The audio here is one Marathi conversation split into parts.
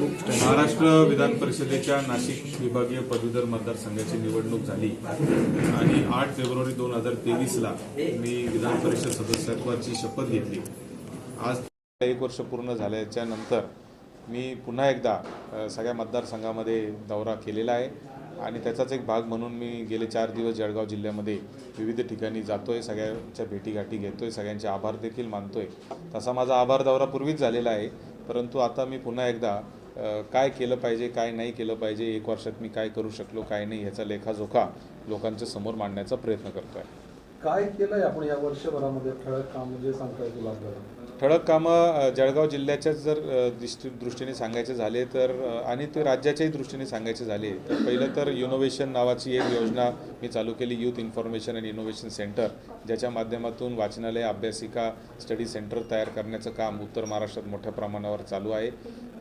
महाराष्ट्र विधान परिषदेच्या नाशिक विभागीय पदवीधर मतदारसंघाची निवडणूक झाली. आणि आठ फेब्रुवारी दोन हजार तेवीसला मी विधान परिषद सदस्यत्वाची शपथ घेतली. आज एक वर्ष पूर्ण झाल्याच्यानंतर मी पुन्हा एकदा सगळ्या मतदारसंघामध्ये दौरा केलेला आहे. आणि त्याचाच एक भाग म्हणून मी गेले चार दिवस जळगाव जिल्ह्यामध्ये विविध ठिकाणी जातो आहे सगळ्यांच्या भेटीगाठी आहे सगळ्यांचे आभार देखील मानतो आहे तसा माझा आभार दौरा पूर्वीच झालेला आहे. परंतु आता मी पुन्हा एकदा काय केलं पाहिजे काय नाही केलं पाहिजे एक वर्षात मी काय करू शकलो काय नाही ह्याचा लेखाजोखा लोकांच्या समोर मांडण्याचा प्रयत्न करतो आहे काय केलंय आपण या वर्षभरामध्ये? ठळक काम म्हणजे सांगता येतील आपल्याला. ठळक कामं जळगाव जिल्ह्याच्याच जर दृष्टी दृष्टीने सांगायचे झाले तर आणि ते राज्याच्याही दृष्टीने सांगायचे झाले तर पहिलं तर इनोव्हेशन नावाची एक योजना मी चालू केली youth information and innovation centre ज्याच्या माध्यमातून वाचनालय अभ्यासिका स्टडी सेंटर तयार करण्याचं काम उत्तर महाराष्ट्रात मोठ्या प्रमाणावर चालू आहे.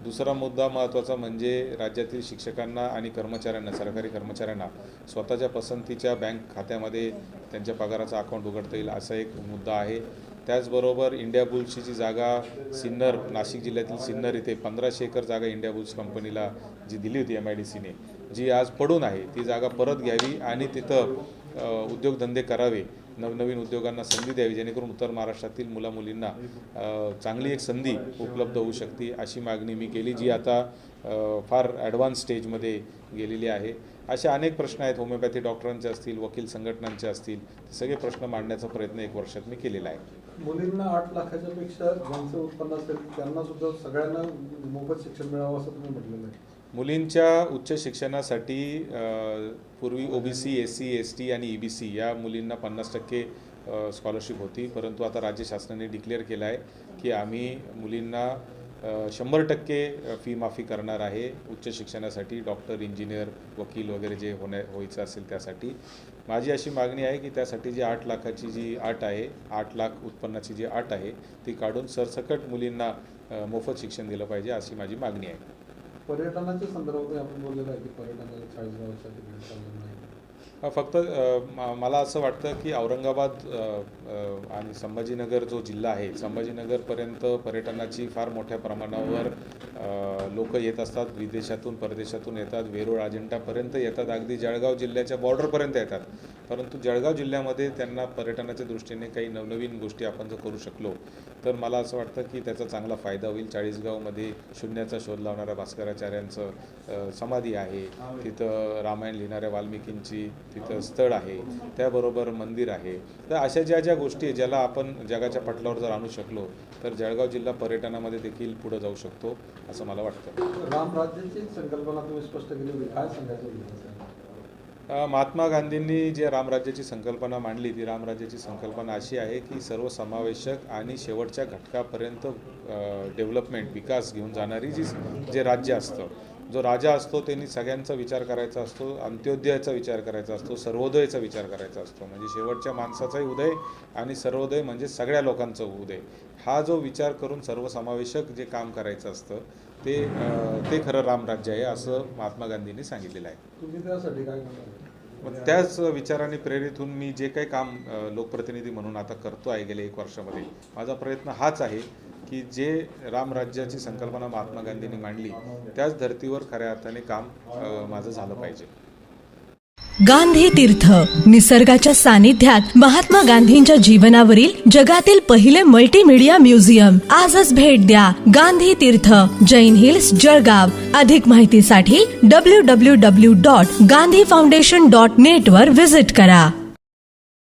दुसरा मुद्दा महत्त्वाचा म्हणजे राज्यातील शिक्षकांना आणि कर्मचाऱ्यांना सरकारी कर्मचाऱ्यांना स्वतःच्या पसंतीच्या बँक खात्यामध्ये त्यांच्या पगाराचं अकाउंट उघडता येईल असा एक मुद्दा आहे. त्याचबरोबर इंडिया बुल्सची जी जागा सिन्नर नाशिक जिल्ह्यातील सिन्नर इथे पंधराशे एकर जागा इंडिया बुल्स कंपनीला जी दिली होती एम आय डी सीने जी आज पडून आहे. ती जागा परत घ्यावी आणि तिथं उद्योगधंदे करावे. नवनवीन उद्योगांना संधी द्यावी जेणेकरून उत्तर महाराष्ट्रातील मुलामुलींना चांगली एक संधी उपलब्ध होऊ शकते अशी मागणी मी केली जी आता फार ॲडव्हान्स स्टेजमध्ये गेलेली आहे. असे अनेक प्रश्न आहेत. होमिओपॅथी डॉक्टरांचे असतील वकील संघटनांचे असतील ते सगळे प्रश्न मांडण्याचा प्रयत्न एक वर्षात मी केलेला आहे. मुलींना आठ लाखाच्या पेक्षा ज्यांचं उत्पन्न असेल त्यांना सुद्धा सगळ्यांना मोफत शिक्षण मिळावं असं तुम्ही म्हटलेलं आहे. मुलींच्या उच्च शिक्षणासाठी पूर्वी OBC S C S T आणि ई बी सी या मुलींना पन्नास टक्के स्कॉलरशिप होती. परंतु आता राज्य शासनाने डिक्लेअर केलं आहे की आम्ही मुलींना शंभर टक्के फी माफी करणार आहे उच्च शिक्षणासाठी. डॉक्टर इंजिनियर वकील वगैरे जे होण्या व्हायचं असेल त्यासाठी. माझी अशी मागणी आहे की त्यासाठी जी आठ लाखाची जी आट आहे आठ लाख उत्पन्नाची जी आट आहे ती काढून सरसकट मुलींना मोफत शिक्षण दिलं पाहिजे अशी माझी मागणी आहे. पर्यटनाच्या संदर्भात आपण बोललेलं आहे की पर्यटनाला चाळीस गावाच्या फक्त मला असं वाटतं की औरंगाबाद आणि संभाजीनगर जो जिल्हा आहे संभाजीनगरपर्यंत पर्यटनाची फार मोठ्या प्रमाणावर लोक येत असतात विदेशातून परदेशातून येतात वेरूळ अजिंठापर्यंत येतात अगदी जळगाव जिल्ह्याच्या बॉर्डरपर्यंत येतात. परंतु जळगाव जिल्ह्यामध्ये त्यांना पर्यटनाच्या दृष्टीने काही नवनवीन गोष्टी आपण जर करू शकलो तर मला असं वाटतं की त्याचा चांगला फायदा होईल. चाळीसगावमध्ये शून्याचा शोध लावणाऱ्या भास्कराचार्यांचं समाधी आहे. तिथं रामायण लिहिणाऱ्या वाल्मिकींची तिथं स्थळ आहे त्याबरोबर मंदिर आहे. तर अशा ज्या ज्या गोष्टी आहे, ज्याला आपण जगाच्या पटलावर जर आणू शकलो तर जळगाव जिल्हा पर्यटनामध्ये देखील पुढे जाऊ शकतो असं मला वाटतं. रामराज्याची संकल्पना तुम्ही स्पष्ट केली होती. काय सांगायचं महात्मा गांधींनी जे रामराज्याची संकल्पना मांडली ती रामराज्याची संकल्पना अशी आहे की सर्वसमावेशक आणि शेवटच्या घटकापर्यंत डेव्हलपमेंट विकास घेऊन जाणारी जी जे राज्य असतं जो राजा असतो त्यांनी सगळ्यांचा विचार करायचा असतो अंत्योदयाचा विचार करायचा असतो सर्वोदयाचा विचार करायचा असतो. म्हणजे शेवटच्या माणसाचाही उदय आणि सर्वोदय म्हणजे सगळ्या लोकांचा उदय. हा जो विचार करून सर्वसमावेशक जे काम करायचं असतं ते ते खरं रामराज्य आहे असं महात्मा गांधींनी सांगितलेलं आहे. तुम्ही त्यासाठी काय करणार? मग त्याच विचाराने प्रेरित होऊन मी जे काही काम लोकप्रतिनिधी म्हणून आता करतो आहे गेल्या एक वर्षामध्ये माझा प्रयत्न हाच आहे की जे रामराज्याची संकल्पना महात्मा गांधींनी मांडली त्याच धर्तीवर खऱ्या अर्थाने काम माझं झालं पाहिजे. गांधी तीर्थ निसर्गाच्या सानिध्यात महात्मा गांधींच्या जीवनावरील जगातील पहिले मल्टीमीडिया म्युझियम आजच भेट द्या गांधी तीर्थ जैन हिल्स जळगाव. अधिक माहितीसाठी W W W dot Gandhi foundation dot net वर विजिट करा.